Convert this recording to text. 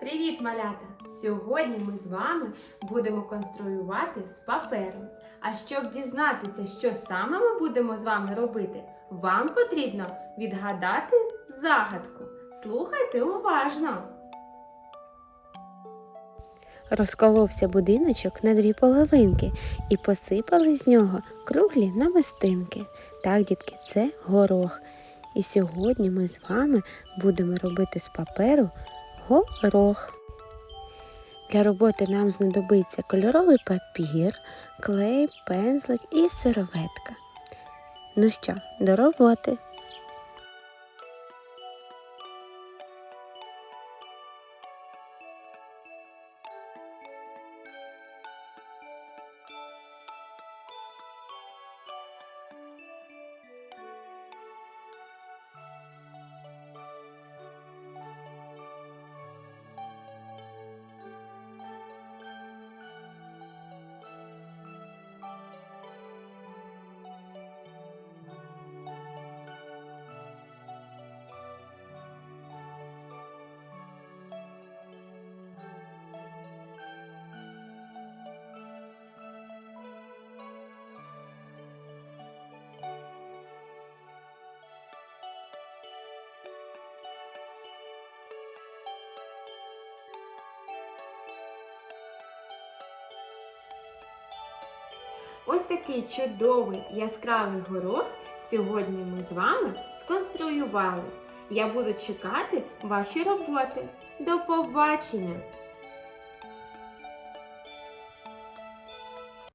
Привіт, малята! Сьогодні ми з вами будемо конструювати з паперу. А щоб дізнатися, що саме ми будемо з вами робити, вам потрібно відгадати загадку. Слухайте уважно. Розколовся будиночок на дві половинки і посипали з нього круглі намистинки. Так, дітки, це горох. І сьогодні ми з вами будемо робити з паперу горох. Для роботи нам знадобиться кольоровий папір, клей, пензлик і серветка. Ну що, до роботи. Ось такий чудовий яскравий горох сьогодні ми з вами сконструювали. Я буду чекати ваші роботи. До побачення!